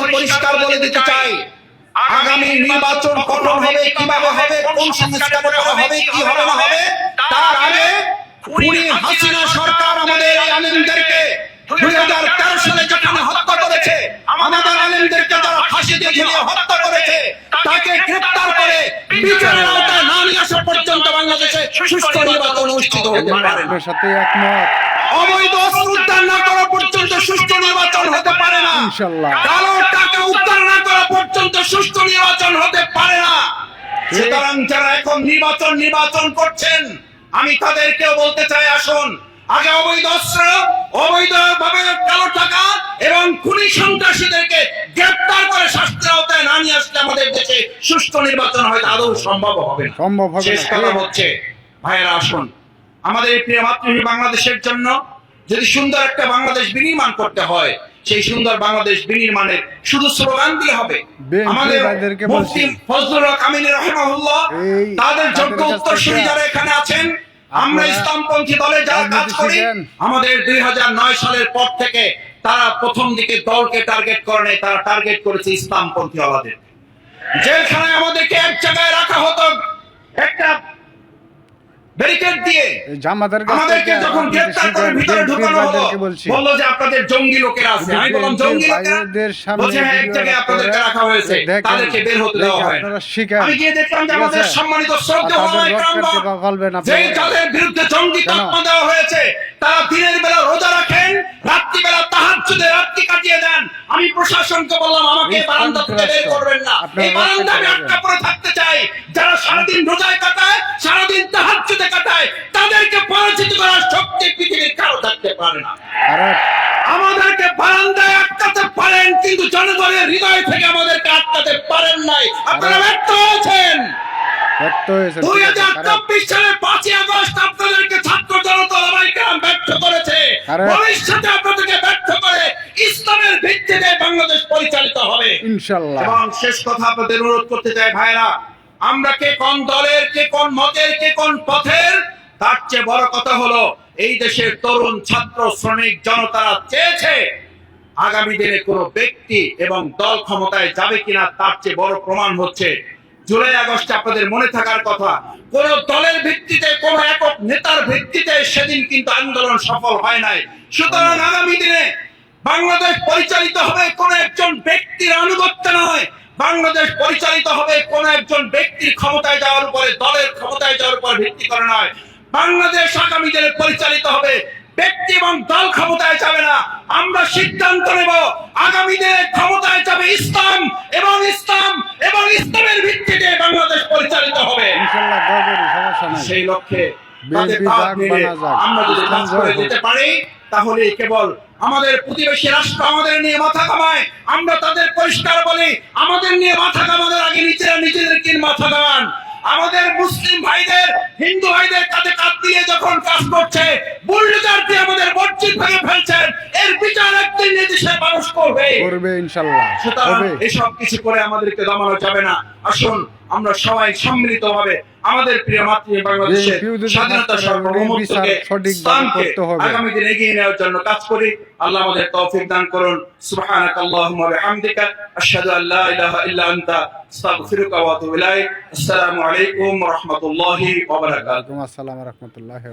কথা পরিষ্কার বলে দিতে চাই। আগামী নির্বাচন কখন হবে কীভাবে হবে কোন সংস্কার করা হবে কি হবে না হবে তার আগে খুনি হাসিনা সরকার আমাদের আলেমদেরকে দুই হাজার তেরো সালে যেখানে হত্যা করেছে আমাদের আলেমদেরকে যারা ফাঁসি দিয়ে ঝুলিয়ে হত্যা করেছে তাকে গ্রেপ্তার করে বিচারের আওতায় না নিয়ে আসা পর্যন্ত বাংলাদেশে সুষ্ঠু নির্বাচন অনুষ্ঠিত হতে পারে সাথে একমত। অবৈধ অস্ত্র উদ্ধার না করা পর্যন্ত সুস্থ নির্বাচন হতে পারে না। ইনশাল্লাহ। পর্যন্ত সুষ্ঠু নির্বাচন হতে পারে না। সুতরাং যারা এখন নির্বাচন নির্বাচন করছেন আমি তাদেরকেও বলতে চাই আসুন। আগে অবৈধ অস্ত্র কালো টাকা এবং খুনি সন্ত্রাসীদেরকে গ্রেপ্তার করে শাস্তির আওতায় না নিয়ে আসলে আমাদের দেশে সুষ্ঠু নির্বাচন হয়তো আদৌ সম্ভব হবে না। সম্ভব হবে শেষ কথা হচ্ছে ভাইয়েরা আসুন। আমাদের প্রিয় মাতৃভূমি বাংলাদেশের জন্য যদি সুন্দর একটা বাংলাদেশ বিনির্মাণ করতে হয় সেই সুন্দর বাংলাদেশ বিনির্মাণের শুধু স্লোগান দিয়ে হবে। আমাদের মুফতি বলছি। ফজলুল রহমাহুল্লাহ তাদের যোগ্য উত্তরসূরি যারা এখানে আছেন আমরা ইসলামপন্থী দলে যারা কাজ করি আমাদের দুই হাজার নয় সালের পর থেকে তারা প্রথম দিকে দলকে টার্গেট করে নাই তারা টার্গেট করেছে ইসলামপন্থী আলাদের জেলখানায় আমাদেরকে এক জায়গায় রাখা হতো একটা ব্যারিকেড কাছ আমাদেরকে যখন গ্রেফতার করে ভিতরে ঢুকানো হলো বলল যে আপনাদের জঙ্গি লোকেরা আছে। আমি বললাম জঙ্গি লোকেরা সামনে বলছে হ্যাঁ এক জায়গায় আপনাদেরকে রাখা হয়েছে। তাদেরকে বের হতে দেওয়া হয়। আপনারা আমি গিয়ে দেখলাম যে আমাদের সম্মানিত শ্রদ্ধেয় বলবেন যেই তাদের বিরুদ্ধে জঙ্গি? তকমা দেওয়া হয়েছে তারা দিনের বেলা রোজা রাখেন রাত্রিবেলা তাহাজ্জুদে রাত্রি কাটিয়ে দেন। আমি প্রশাসনকে বললাম আমাকে বারান্দা থেকে বের করবেন না। এই বারান্দা আমি আটকা পড়ে থাকতে চাই। যারা সারাদিন রোজায় আমাদেরকে বারান্দায় আটকাতে পারেন কিন্তু জনগণের হৃদয় থেকে আমাদেরকে আটকাতে পারেন নাই। আপনারা ব্যর্থ হয়েছেন। দুই হাজার চব্বিশ সালের পাঁচই আগস্ট আপনাদেরকে ছাত্র জনতা লামাইকাম ব্যর্থ করেছে। ভবিষ্যতে আপনাদেরকে ব্যর্থ করে ইসলামের ভিত্তিতে বাংলাদেশ পরিচালিত হবে। ইনশাল্লাহ। এবং শেষ কথা আপনাদের অনুরোধ করতে চাই ভাইরা আমরা কে কোন দলের কে কোন মতের কে কোন পথের তার চেয়ে বড় কথা হলো এই দেশের তরুণ ছাত্র, শ্রমিক জনতারা চেয়েছে আগামী দিনে কোনো ব্যক্তি এবং দল ক্ষমতায় যাবে কিনা তার চেয়ে বড় প্রমাণ হচ্ছে জুলাই আগস্টে আপনাদের মনে থাকার কথা। কোন দলের ভিত্তিতে, কোন একক নেতার ভিত্তিতে সেদিন কিন্তু আন্দোলন সফল হয় নাই। সুতরাং আগামী দিনে বাংলাদেশ পরিচালিত হবে কোন একজন ব্যক্তির আনুগত্য নয়। বাংলাদেশ পরিচালিত হবে কোন একজন ব্যক্তির ক্ষমতায় যাওয়ার উপরে, দলের ক্ষমতায় যাওয়ার উপর ভিত্তি করে নয়। বাংলাদেশ আগামী দিনে পরিচালিত হবে। ব্যক্তি এবং দল ক্ষমতায় যাবে না। আমরা সিদ্ধান্ত নেব আগামী দিনে ক্ষমতায় যাবে ইসলাম এবং ইসলাম এবং ইসলামের ভিত্তিতে বাংলাদেশ পরিচালিত হবে। সেই লক্ষ্যে। আমরা যদি কাজ করে। যেতে পারি তাহলে কেবল আমাদের প্রতিবেশী রাষ্ট্র আমাদের নিয়ে মাথা কামায়। আমরা তাদের পরিষ্কার বলি আমাদের নিয়ে মাথা কামাদের আগে নিজেরা নিজেদেরকে মাথা কামান। আমাদের মুসলিম ভাইদের হিন্দু ভাইদের কাছে কাজ দিয়ে যখন কাজ করছে বুল্ডোজার দিয়ে আমাদের মসজিদ ভেঙে ফেলছেন এর বিচার একদিন দেশের মানুষ করবে। করবে ইনশাল্লাহ সুতরাং এসব কিছু করে আমাদেরকে দমানো যাবে না। আসুন আমরা সবাই সম্মিলিত ভাবে আমাদের প্রিয় মাতৃ বাংলাদেশের স্বাধীনতা সার্বভৌমত্বকে স্থানকে করতে হবে। আগামী দিন এগিয়ে নেওয়ার জন্য কাজ করি। আল্লাহ আমাদের তৌফিক দান করুন। সুবহানাক আল্লাহুম্মা ওয়া বিহামদিকা। আশহাদু আল লা ইলাহা ইল্লা আনতা। আস্তাগফিরুকা ওয়া আতুবু ইলাইক। আসসালামু আলাইকুম ওয়া রাহমাতুল্লাহি ওয়া বারাকাতুহু। আসসালাম রহমতুল্লাহ